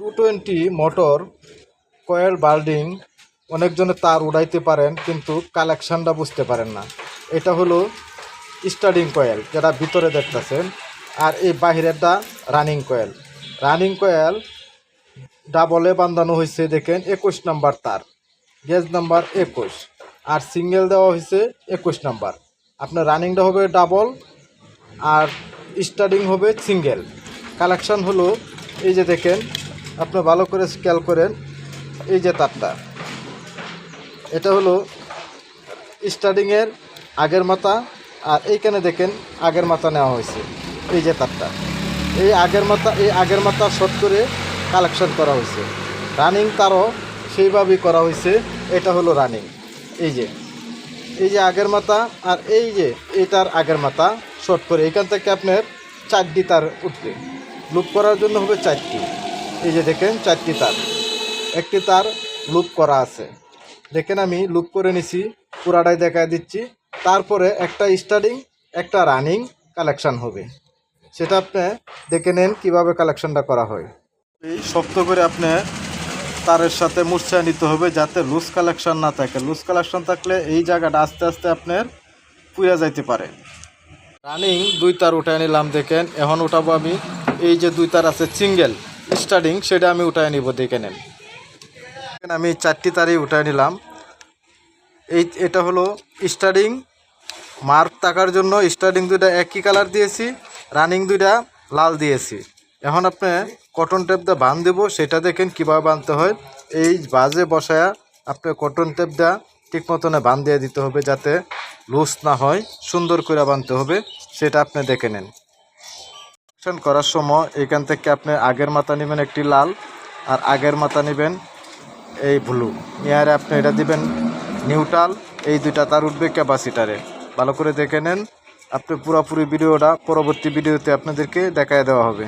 Two twenty motor, coil বাল্ডিং, অনেকজনে তার উড়াইতে পারেন কিন্তু কালেকশানটা বুঝতে পারেন না। এটা হলো স্টার্টিং কয়েল যেটা ভিতরে দেখতেছেন আর এই বাহিরেরটা রানিং কয়েল। রানিং কয়েল ডাবলে বাঁধানো হয়েছে, দেখেন, একুশ নাম্বার তার। গেজ নাম্বার একুশ। আর সিঙ্গেল দেওয়া হয়েছে একুশ নাম্বার। আপনার রানিংটা হবে ডাবল আর স্টার্টিং হবে সিঙ্গেল। কালেকশান হলো এই যে দেখেন আপনি ভালো করে স্কেল করেন, এই যে তারটা। এটা হলো স্টার্টিংয়ের আগের মাথা, আর এইখানে দেখেন আগের মাথা নেওয়া হয়েছে, এই যে তারটা। এই আগের মাথা, এই আগের মাথা শর্ট করে কালেকশন করা হয়েছে। রানিং তারও সেইভাবেই করা হয়েছে, এটা হলো রানিং এই যে এই যে আগের মাথা, আর এই যে এটার আগের মাথা শর্ট করে, এখান থেকে আপনার চারটি তার উঠবে। লুপ করার জন্য হবে চারটি। এই যে দেখেন, চারটি তার। একটি তার লুপ করা আছে। দেখেন আমি লুপ করে নিছি, পুরাটাই দেখা দিচ্ছি। তারপরে একটা স্টার্টিং, একটা রানিং কালেকশান হবে। সেটা আপনি দেখে নেন কীভাবে কালেকশানটা করা হয়। এই শক্ত করে আপনি তারের সাথে মূর্ছা নিতে হবে যাতে লুজ কালেকশান না থাকে। লুজ কালেকশান থাকলে এই জায়গাটা আস্তে আস্তে আপনার পুড়ে যাইতে পারে। রানিং দুই তার উঠে নিলাম, দেখেন। এখন উঠাবো আমি এই যে দুই তার আছে, সিঙ্গেল। স্টার্টিং সেটা আমি উঠায় নিব, দেখে নেন। আমি চারটি তারই উঠায় নিলাম। এই, এটা হলো স্টার্টিং মার্ক থাকার জন্য স্টার্টিং দুইটা একই কালার দিয়েছি রানিং দুইটা লাল দিয়েছি। এখন আপনি কটন টেপ দিয়ে বান দেবো, সেটা দেখেন কীভাবে বাঁধতে হয়। এই বাজে বসায়া আপনি কটন টেপ ঠিক মতনে বান দিয়ে দিতে হবে, যাতে লুজ না হয়, সুন্দর করে বাঁধতে হবে, সেটা আপনি দেখে নেন। অপারেশন করার সময় এখান থেকে আপনি আগের মাথা নেবেন একটি লাল আর আগের মাথা নেবেন এই ব্লু। নিয়ারে আপনি এটা দিবেন নিউট্রাল, এই দুইটা তার উঠবে ক্যাপাসিটারে। ভালো করে দেখে নেন, আপনি পুরোপুরি ভিডিওটা পরবর্তী ভিডিওতে আপনাদেরকে দেখায় দেওয়া হবে।